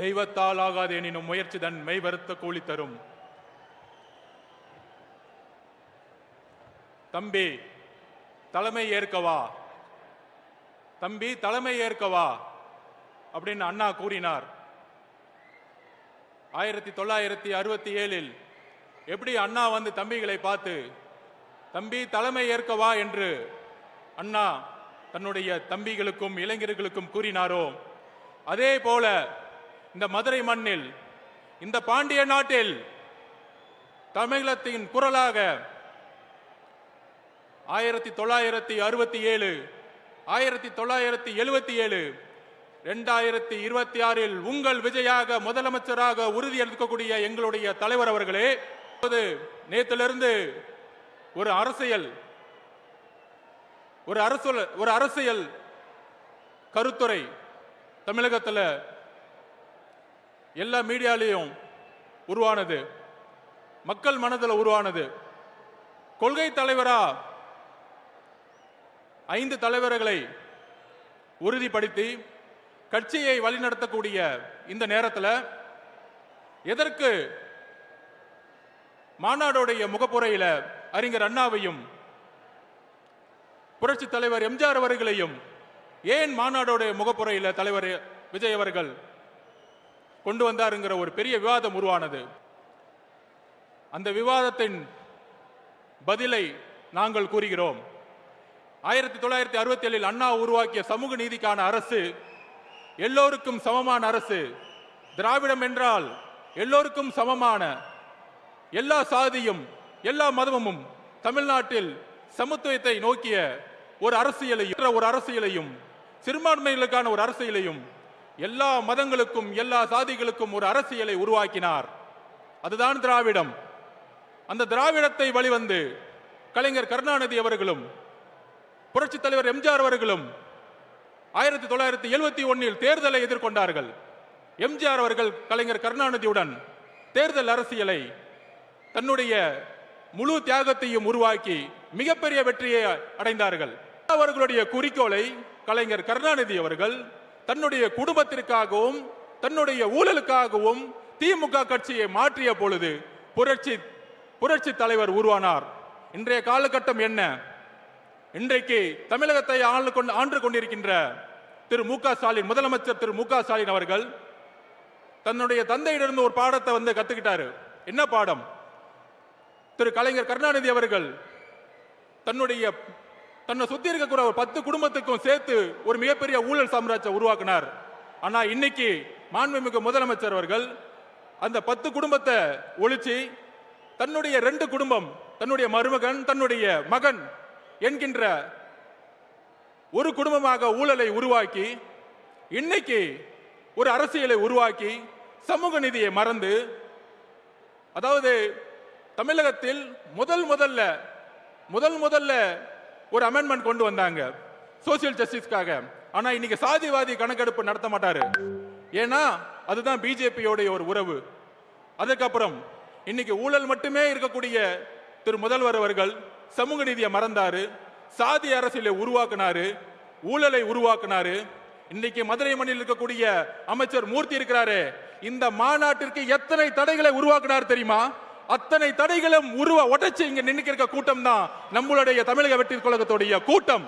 தெய்வத்தால் ஆகாது எனினும் முயற்சி தன் மெய் வருத்த கூலி தரும். தம்பி தலைமை ஏற்கவா? தம்பி தலைமை ஏற்கவா? அப்படின்னு அண்ணா கூறினார். ஆயிரத்தி தொள்ளாயிரத்தி அறுபத்தி ஏழில் எப்படி அண்ணா வந்து தம்பிகளை பார்த்து தம்பி தலைமை ஏற்கவா? என்று அண்ணா தன்னுடைய தம்பிகளுக்கும் இளைஞர்களுக்கும் கூறினாரோ அதே போல இந்த மதுரை மண்ணில் இந்த பாண்டிய நாட்டில் தமிழகத்தின் குரலாக ஆயிரத்தி தொள்ளாயிரத்தி அறுபத்தி ஏழு ஆயிரத்தி தொள்ளாயிரத்தி எழுபத்தி ஏழு ரெண்டாயிரத்தி இருபத்தி ஆறில் உங்கள் விஜயாக முதலமைச்சராக உறுதி எடுக்கக்கூடிய எங்களுடைய தலைவர் அவர்களே இப்போது நேத்திலிருந்து ஒரு அரசியல் ஒரு அரசு ஒரு அரசியல் கருத்துரை தமிழகத்தில் எல்லா மீடியாலையும் உருவானது. மக்கள் மனதில் உருவானது. கொள்கை தலைவரா ஐந்து தலைவர்களை உறுதிப்படுத்தி கட்சியை வழிநடத்தக்கூடிய இந்த நேரத்தில் எதற்கு மாநாடுடைய முகப்புறையில் அறிஞர் அண்ணாவையும் புரட்சி தலைவர் எம்ஜிஆர் அவர்களையும் ஏன் மாநாடோடைய முகப்புறையில் தலைவர் விஜய் அவர்கள் கொண்டு வந்தாருங்கிற ஒரு பெரிய விவாதம் உருவானது. அந்த விவாதத்தின் பதிலை நாங்கள் கூறுகிறோம். ஆயிரத்தி தொள்ளாயிரத்தி அறுபத்தி ஏழில் அண்ணா உருவாக்கிய சமூக நீதிக்கான அரசு எல்லோருக்கும் சமமான அரசு. திராவிடம் என்றால் எல்லோருக்கும் சமமான எல்லா சாதியும் எல்லா மதமும் தமிழ்நாட்டில் சமத்துவத்தை நோக்கிய ஒரு அரசியலையும் ஒரு அரசியலையும் சிறுபான்மைகளுக்கான ஒரு அரசியலையும் எல்லா மதங்களுக்கும் எல்லா சாதிகளுக்கும் ஒரு அரசியலை உருவாக்கினார். அதுதான் திராவிடம். அந்த திராவிடத்தை வழிவந்து கலைஞர் கருணாநிதி அவர்களும் புரட்சித் தலைவர் எம்ஜிஆர் அவர்களும் ஆயிரத்தி தொள்ளாயிரத்தி எழுபத்தி ஒன்னில் தேர்தலை எதிர்கொண்டார்கள். எம்ஜிஆர் அவர்கள் கலைஞர் கருணாநிதியுடன் தேர்தல் அரசியலை தன்னுடைய முழு தியாகத்தையும் உருவாக்கி மிகப்பெரிய வெற்றியை அடைந்தார்கள். அவர்களுடைய குறிக்கோளை கலைஞர் கருணாநிதி அவர்கள் தன்னுடைய குடும்பத்திற்காகவும் தன்னுடைய ஊழலுக்காகவும் திமுக கட்சியை மாற்றிய பொழுது புரட்சி புரட்சி தலைவர் உருவானார். இன்றைய காலகட்டம் என்ன? இன்றைக்கு தமிழகத்தை ஆண்டு கொண்டு ஆண்டு கொண்டிருக்கின்ற திரு மு க ஸ்டாலின் முதலமைச்சர் திரு மு க ஸ்டாலின் அவர்கள் தன்னுடைய தந்தையிடமிருந்து ஒரு பாடத்தை வந்து கத்துக்கிட்டாரு. என்ன பாடம்? திரு கலைஞர் கருணாநிதி அவர்கள் தன்னுடைய தன்னை சுத்தி இருக்கக்கூடிய ஒரு பத்து குடும்பத்துக்கும் சேர்த்து ஒரு மிகப்பெரிய ஊழல் சாம்ராஜ்யம் உருவாக்கினார். ஆனா இன்னைக்கு மாண்புமிகு முதலமைச்சர் அவர்கள் அந்த பத்து குடும்பத்தை ஒழிச்சு தன்னுடைய ரெண்டு குடும்பம் தன்னுடைய மருமகன் தன்னுடைய மகன் என்கின்ற ஒரு குடும்பமாக ஊழலை உருவாக்கி இன்னைக்கு ஒரு அரசியலை உருவாக்கி சமூக நிதியை மறந்து அதாவது தமிழகத்தில் முதல் முதல்ல முதல் முதல்ல ஒரு அமெண்ட்மெண்ட் கொண்டு வந்தாங்க. சோசியல் ஜஸ்டிஸ்க்காக ஆனா இன்னைக்கு சாதிவாதி கணக்கெடுப்பு நடத்த மாட்டாரு. ஏன்னா அதுதான் பிஜேபியோடைய ஒரு உறவு. அதுக்கப்புறம் இன்னைக்கு ஊழல் மட்டுமே இருக்கக்கூடிய திரு முதல்வர் அவர்கள் சமூக நீதியை மறந்தாரு. சாதி அரசியலை உருவாக்குனாரு. ஊழலை உருவாக்குனாரு. இன்னைக்கு மதுரை மண்ணில் இருக்கக்கூடிய அமைச்சர் மூர்த்தி இருக்கிறாரு. இந்த மாநாட்டிற்கு எத்தனை தடைகளை உருவாக்குனார் தெரியுமா? அத்தனை தடைகளும் உருவ உடைச்சு இங்க நின்னுக்கு கூட்டம் தான் நம்மளுடைய தமிழக வெற்றி கழகத்துடைய கூட்டம்.